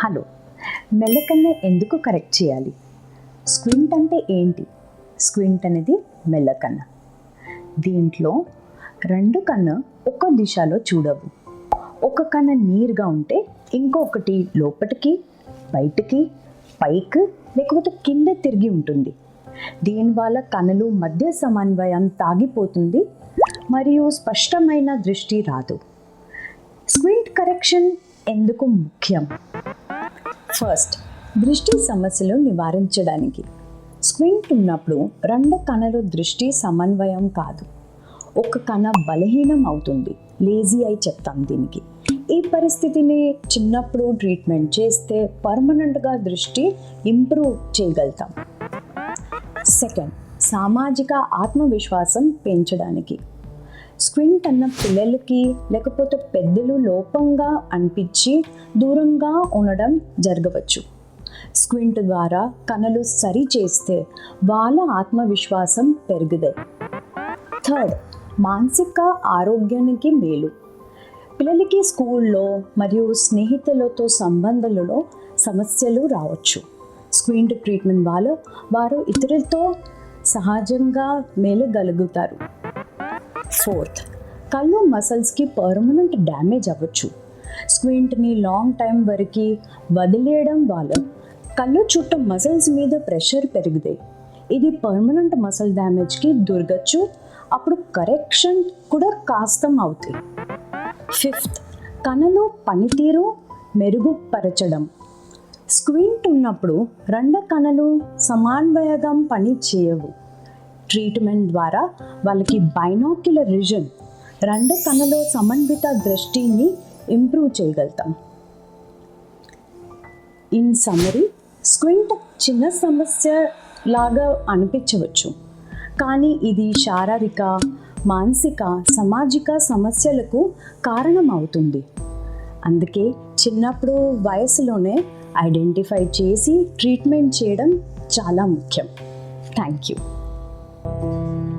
Hello. మెల్లకన్న ఎందుకు correct చేయాలి? Squint అంటే ఏంటి? స్క్వింట్ అనేది మెల్లకన్న. దీంట్లో రెండు కన్ను ఒక దిశలో చూడవు. ఒక కన్ను నీరుగా ఉంటే ఇంకొకటి లోపటికి బయటికి పైకి లేకపోతే కింద తిరిగి ఉంటుంది. దీనివల్ల కనులు మధ్య సమన్వయం తాగిపోతుంది మరియు స్పష్టమైన దృష్టి రాదు. స్క్వింట్ కరెక్షన్ ఎందుకు ముఖ్యం? ఫస్ట్ దృష్టి సమస్యలు నివారించడానికి. స్క్వింట్ ఉన్నప్పుడు రెండు కణలు దృష్టి సమన్వయం కాదు. ఒక కణ బలహీనం అవుతుంది. లేజీ అయి చెప్తాం దీనికి. ఈ పరిస్థితిని చిన్నప్పుడు ట్రీట్మెంట్ చేస్తే పర్మనెంట్గా దృష్టి ఇంప్రూవ్ చేయగలుగుతాం. సెకండ్ సామాజిక ఆత్మవిశ్వాసం పెంచడానికి. స్క్వింట్ అన్న పిల్లలకి లేకపోతే పెద్దలు లోపంగా అనిపించి దూరంగా ఉండడం జరగవచ్చు. స్క్వింట్ ద్వారా కణలు సరి చేస్తే వాళ్ళ ఆత్మవిశ్వాసం పెరుగుతాయి థర్డ్ మానసిక ఆరోగ్యానికి మేలు. పిల్లలకి స్కూల్లో మరియు స్నేహితులతో సంబంధాలలో సమస్యలు రావచ్చు. స్క్రీన్ ట్రీట్మెంట్ వాళ్ళు వారు ఇతరులతో సహజంగా మేలగలుగుతారు. ఫోర్త్. కళ్ళు మసల్స్కి పర్మనెంట్ డ్యామేజ్ అవ్వచ్చు. స్క్వింట్ని లాంగ్ టైం వరకు వదిలేయడం వల్ల కళ్ళు చుట్టూ మసిల్స్ మీద ప్రెషర్ పెరుగుతాయి ఇది పర్మనెంట్ మసిల్ డ్యామేజ్కి దొరకచ్చు అప్పుడు కరెక్షన్ కూడా కాస్తం అవుతాయి. ఫిఫ్త్ కణలు పనితీరు మెరుగుపరచడం. స్క్వింట్ ఉన్నప్పుడు రెండు కణలు సమాన్వయంగా పని చేయవు ట్రీట్మెంట్ ద్వారా వాళ్ళకి బైనాక్యులర్ విజన్ రెండు కణలో సమన్విత దృష్టిని ఇంప్రూవ్ చేయగలుగుతాం. ఇన్ సమరీ స్క్వింట్ చిన్న సమస్య లాగా అనిపించవచ్చు. కానీ ఇది శారీరక మానసిక సామాజిక సమస్యలకు కారణమవుతుంది. అందుకే చిన్నప్పుడు వయసులోనే ఐడెంటిఫై చేసి ట్రీట్మెంట్ చేయడం చాలా ముఖ్యం. Thank you. Thank you.